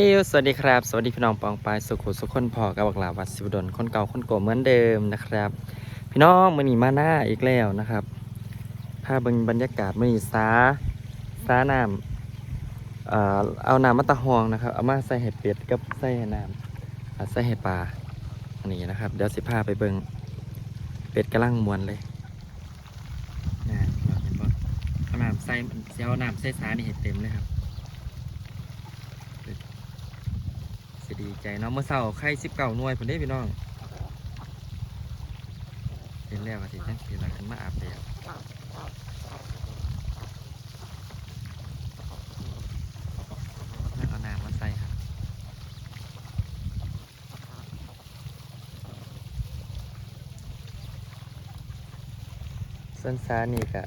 ฮ้ยสวัสดีครับ สวัสดีพี่น้องปองปายสุขุสุขคนพอกับบักหลาวัดสิบดลคนเก่าคนโกเหมือนเดิมนะครับ พี่น้องมือนีมาหน้าอีกแล้วนะครับภาพบรรยากาศมือนีสาสาน้ำเอ่อเอาน้ำมะตะหองนะครับเอามาใส่เห็ดเป็ดกับใส่หน้ำใส่เห็ดปลาอันนี้นะครับเดี๋ยวสิพาไปเบิงเป็ดกำลังมวนเลยนะเห็นปะเอาน้ำใส่เสียเอาน้ำใส่สานี่เห็ดเต็มเลยครับ สิดีใจเนาะเมื่อเช้าไข่สิบเก้าหน่วยผมได้พี่น้องเห็นแล้วอาทิตย์จังสีหลังขึ้นมาอาบแดดนั่งเอาน้ำมาใส่ครับส้นสานี่กะ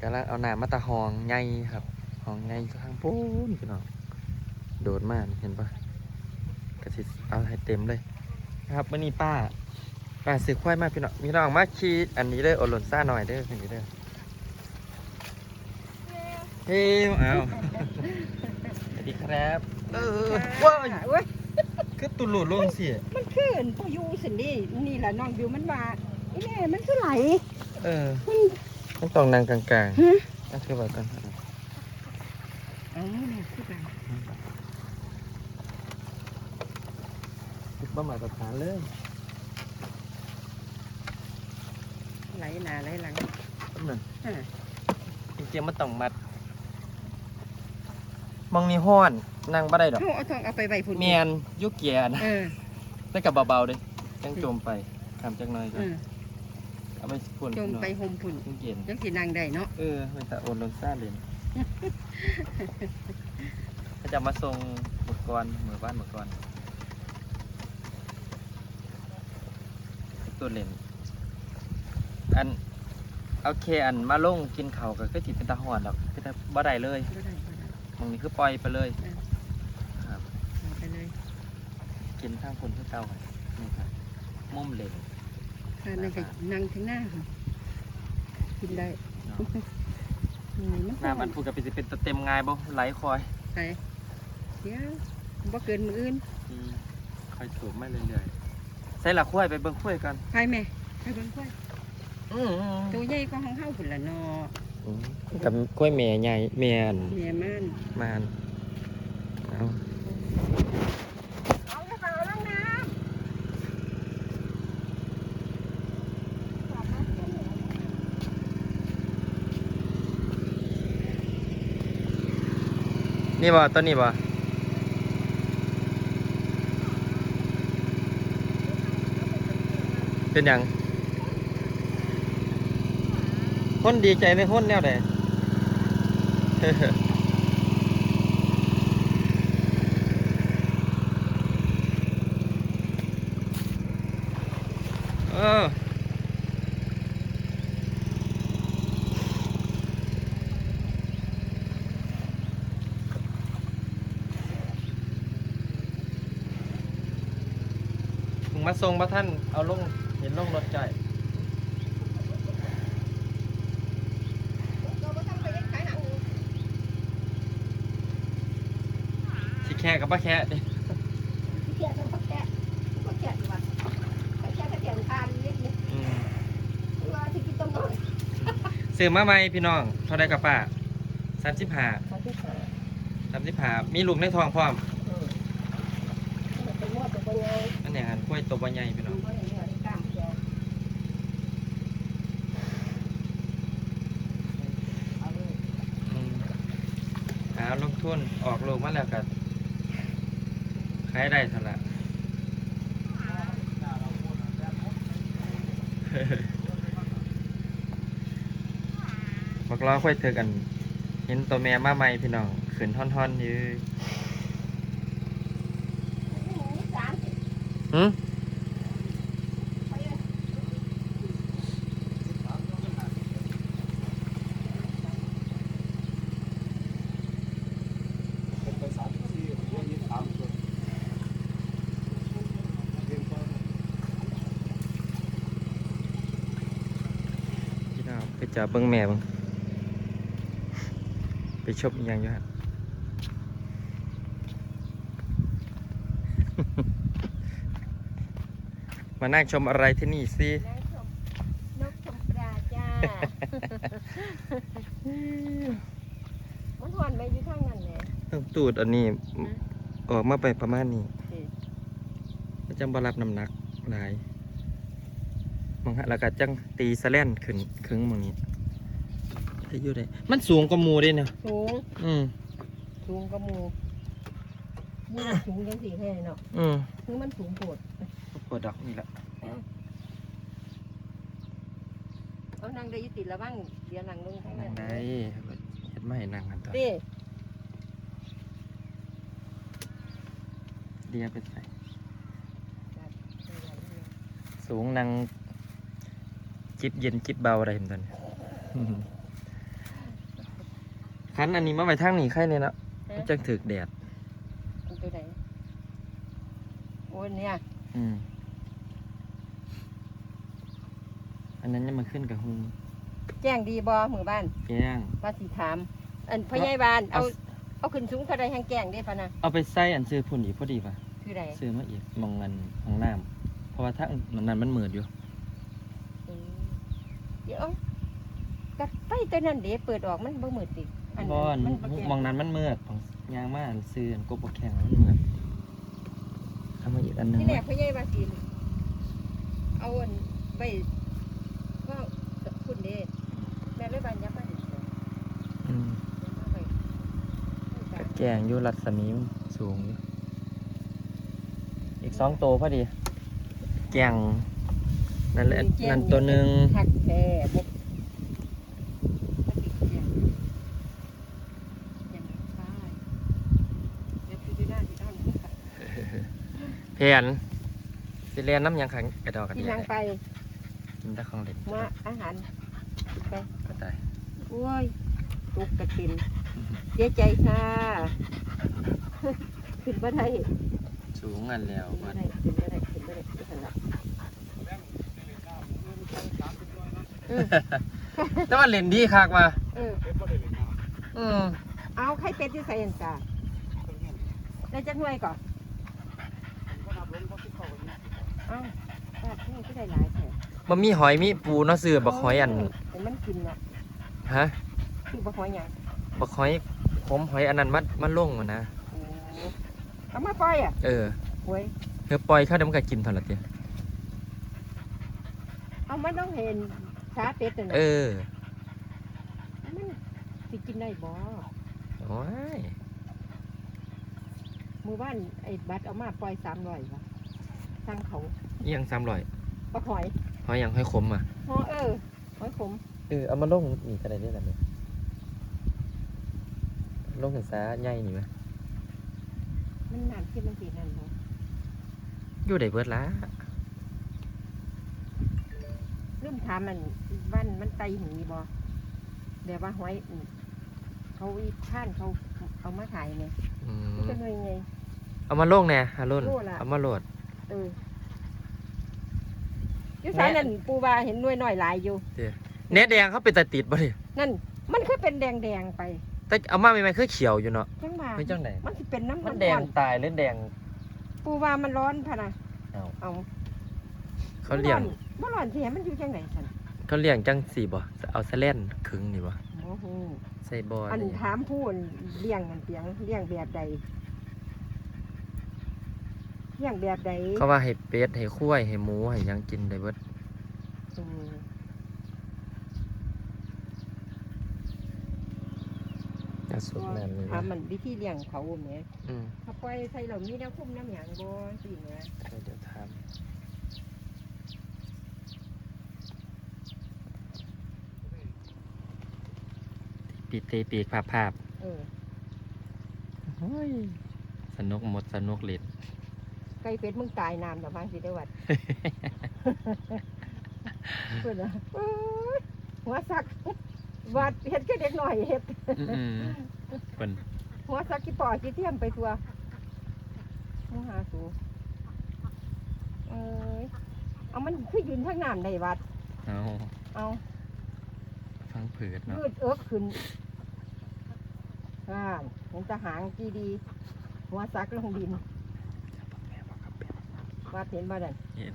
กำลังเอาน้ำมาตะหองไงครับหองไงข้างปูนพี่น้อง โดดมากเห็นปะกระสิเอาให้เต็มเลยนะครับวันนี้ป้าป้าซื้อควายมาพี่น้องพี่น้องมาขี่อันนี้เด้อโอหล่นซ่าหน่อยเด้ออันนี้เด้อเฮ้ยเอาสวัสดีครับ เออว้ายเว้ยคือตุลุลงสิมันขึ้นพออยู่สินี่นี่แหละน้องบิวมันว่าไอ้แม่มันคือไหลเออมันต้องต้องนั่งกลางฮะๆนั่นคือแบบกันเอ๋อเนี่ยคือแบบ คิดว่ามาตรฐานเลยไหลหนาไหลหลังต้นหนึ่งอ่าจริงๆมันต้องมัดมองนี่ห้อนนั่งบ่ได้ดอกเขาเอาทองเอาไปใบพุ่นแมนยุกเกียร์นะเออแต่กับเบาๆเลยยังจมไปทำจักหน่อยก่เออนอเอาไปฝุ่นจมหน่อยไปโฮมพุ่นยังเย็นจังสินางได้เนาะเออมันจะโอนลงซ่าเลยถ้าจะมาส่งหมุดกรเหมือนบ้านหมุดกร ตัวเลนอันเอาเคอันมาลงกินเขาวก็คือจิตเป็นตาหอนดอกคือแต่บ่ได้เลยบ่ได้บ่ได้มองนี้คือปล่อยไปเลยเออครับเอาไปเลยกินทั้งคนที่เก่านี่ครับมุมเลนถ้านั่งก็นั่งถึงหน้าค่ะกินได้เนาะอืมมันน้ำมันพูดกับเป็นสิเป็นตะเต็มง่ายบ่ไหลคอยไปเดี๋ยวบ่เกินมืออื่นอืมคอยสูบไม่เรื่อยๆใส่หลักข้วยไปเบิ่งข้วยกันไปแม่ไปเบิ่งกล้วยอืมตัวใหญ่ก็ของเฮาพุ่นละเนาะกับกล้วยแม่ใหญ่แม่นแม่มันมานเอาเอาแล้วก็เอาลงน้นี่บ่ต้นนี้บ่ เป็นหยังคนดีใจในคนแนวใดเออมาส่งพระท่านเอาลง เห็นลงรถจ่ายำเราบ่ต้องไปเล่นขายหนังสิแค่กับป้าแค่ดิเกียดมันก็แกะก็แกะดีกว่าไปแกะก็แกะทานนิดนึงอืมว่าที่กินต้มก่อนซื้อมาไหมพี่น้องเท่าไรกับป้าสามสิบห้าขอที่ขาสามสิบห้ามีลูกในท้องพร้อมเออเป็นงวดเป็นไงอันนี้หันกล้วยตัวใหญ่พี่น้อง มันก็อย่างเงี้ยกล้ามแกเอาเลย อืมหา ลงทุนออกลูกมาแล้วกันขายได้เท่าไหร่บักล้อค่อยเถอกัน เห็นตัวแม่มาใหม่พี่น้องขืนท่อนๆอยู่สามสิบหืม ไปจับเบิ้งแม่บ้างไปชมอย่างยอะมานั่งชมอะไรที่นี่สินั่งชมนกชมปลาจ้า มันหวานไปมอยู่ข้างนั้นเลยต้องตูดอันนี้ ออกมาไปประมาณนี้ประจำบรับน้ำหนักหลาย มองฮะแล้วก็จังตีสะแลนขึ้นครึ่งหมองนี้ได้อยู่ได้มันสูงกว่าหมูเด้เนาะสูงอืมสูงกว่าหมูหมูสูงจังสี่แค่เนาะอืมคือมันสูงโผดปวดดอกนี่แหละเอานั่งได้อยุติแล้วบ้างเดี๋ยวนั่งลงข้างนั่นั้งนได้เฮ็ดไม่นั่งกันต่อดิเดียไปใส่สูงนั่ง จิบเย็นจิบเบาอะไรเห็นตอนนี้คันอันนี้มาไว้ทางนี้ใครเนี่ยเนาะมันจังถึกแดดมันตัวไหนโอ้ยเนี่ยอืมอันนั้นยังมาขึ้นกับหุงแจ้งดีบอหมู่บ้านแก้งว่าสิถาม อันพยาบาลเอาเอาเอาขึ้นสูงเท่าไรแห่งแจ้งได้ปะนะเอาไปใส่อันซื้อพุ่นอีกพอดีป่ะคือไรซื้อมาอีกมองเงินของน้ำเพราะว่าถ้ามันนั้นมันเหมือดอยู่อืม เดี๋ยวกัดไฟตัวนั้นเดี๋ยวเปิดออกมันบ่มืดติอันบอนมันบ่แก่มองนั้นมันเหมือดของยางมาอันซื้ออันกบแข็งมันเหมือดเอามาอีกอันหนึงที่แรกพยาบาลกินเอาอันไปว่าคุณเด้แม่เลยบานยับมาดิอืมยับมาไปกะแกงอยู่รัศมีมันสูงอยู่อีกสองตัวพอดี แกง นั่นแหละนั่นตัวหนึ่งหักแค่บุกอย่างนี้ใช่เดี๋ยวพี่ดูหน้าที่ด้านนี้ค่ะเพนสิเรียนน้ำหยังขังกระดอกกระที่เดียนั่งไปกินแต่ของเล่นมาอาหารไปก็ได้โอ้ยตุกกระตินเสียใจค่ะขึ้นบ่ได้สูงอันแล้วขึ้นบ่ว่าได้ขึ้นบ่ได้ขึ้นบ่ได้ขึ้นบ่ได้เออ แต่ว่าเล่นดีคักมาเอออืมเอาไข่เป็ดที่ใส่อันจ้าได้จักหน่วยก่อนเอาแบบนี้ก็ได้หลายแถวมันมีหอยมีปูเนาะซื้อบักหอยอันเห็นมันกินเนาะฮะคือบักหอยหยังบักหอยผมหอยอันนั้นมันมันลงมานะโอ้เอามาปล่อยอะเออหวยเธอปล่อยเข้าเดี๋ยวมันก็กินเท่านั้นเดียวเอา มันต้องเห็นขาเป็ดน่ะเอนะอมันสิกินได้บ่โอ้ยมือบ้านไอ้บัตรเอามาปล่อยสามร้อยวะทางเขาอิหยังซ้ำลอยบักหอยหอยหยังหอยขมอะอ๋อเออหอยขมเออเอามาลงนี่ก็ได้ได้แบบนี้ลงถึงซาใหญ่นี่ไหมมันนานที่มันสีนั่นเนาะอยู่ได้เบิดละ ลืมถามมันบ้านมันไตหีบ่แบบว่าหอยอืมเขาอีท่านเขาเอามาถ่ายเนี่ยอืมันมก็เลยไง เอามาลงแน่ฮารุ่นโลละเอามาโหลด เอออยู่สายนั่นปูว่าเห็นหน่วยหน่อยหลายอยู่ เน็ตแดงเขาเป็นตาติดบ่ดินั่น มันคือเป็นแดงแดงๆไปแต่เอามาใหม่ๆคือเขียวอยู่เนาะจังว่าไม่จังไหนมันสิเป็นน้ำมันำแดงร้อตายหรือแดง ปูว่ามันร้อนพะนะเอา เอา เขาเลี้ยงมันร้อนเสียมันอยู่จังไหนสันเขาเลี้ยงจังสี่บ่เอาสะเล่นขึงนี่บ่โอ้โหใส่บ่ออันนี่ถามผู้เลี้ยงมันเปียงเลี้ยงแบบใดเลี้ยงแบบใดเขาว่าให้เป็ดให้คุ้ยให้หมูให้หยังกินได้เบิดอืมน่าสุดนั่นนี่ถามมันวิธีเลี้ยงเขาแหมอืมถ้าปล่อยใส่เรามีแนวคุ้มน้ำหยางบ่สิแหมเดี๋ยวถาม ปีกเตะปีกภาพภาพเออโอ้ยสนุกหมดสนุกเล่นไก่เป็ดมึงตายน้ำแต่บางสิได้วัดเพื่อนอะเอ้ยหัวสักวัดเฮ็ดแค่เด็กหน่อยเฮ็ดอืมเพิ่นหัวสักกี่ปอกี่เทียมไปตัวมูหาสูเอ้ยเอามันคือยืนทางน้ำได้วัด เอาเอา ฟังเผือดเนาะยืดเอิกขึ้นอ่าเห็นทหารกีดี หัวสักลงดินวัดเห็นบ่ดันเห็น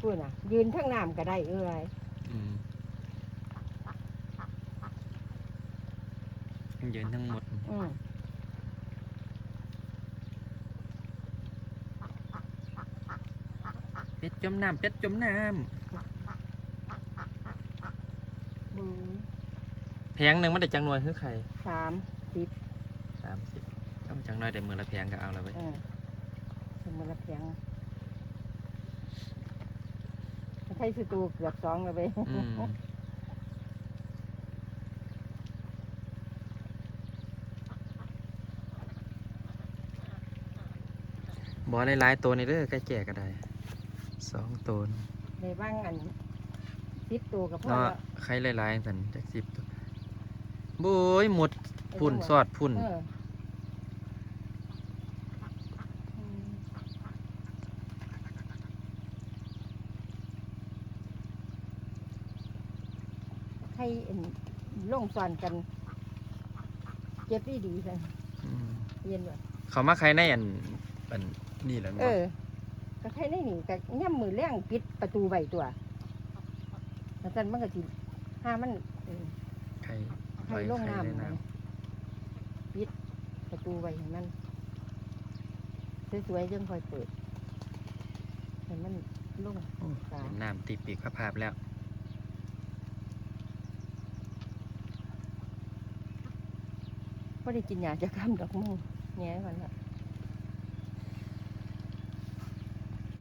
พูดน่ะ ยืนทั้งน้ำก็ได้เอ้ยอืมยืนทั้งหมด อืมเป็ดจมน้ำเป็ดจมน้อืมำ แพงหนึ่งมันได้จังหน่วยคือใครสามสิบสามสิบถ้ามันจังหน่อยได้มือละแพงก็เอาแล้วไปเออสมมติละเพียงใช้สตูเกือบสองแล้วไปอืมบอหลายๆตัวในเด้อใกล้แก่ก็ได้สองตัว ในบ้างอัน สิบตัวกับพ่อเนาะละใครหลายๆสันจักสิบตัวบุ้ยหมดพุ่นไจังหวะสอดพุ่น เอออืมให้อันลงสอนกัน เจ็บดีดีๆกันมเย็นว่ะเขามาใครในอันอันนี่แหละเออก็ใครได้หนีก็ย่ำมือแรงปิดประตูใบตัว แล้วจันมันก็จิห้ามันเออใครใครลงใครน้ำเล่นนะน้ปิดประตูไว้ให้มันสวยๆยังคอยเปิดให้มันลงโอ้สามเล่นน้ำตีปีกพระภาพแล้วก็ได้กินยาจะข้ามดอกมูแง่มันละ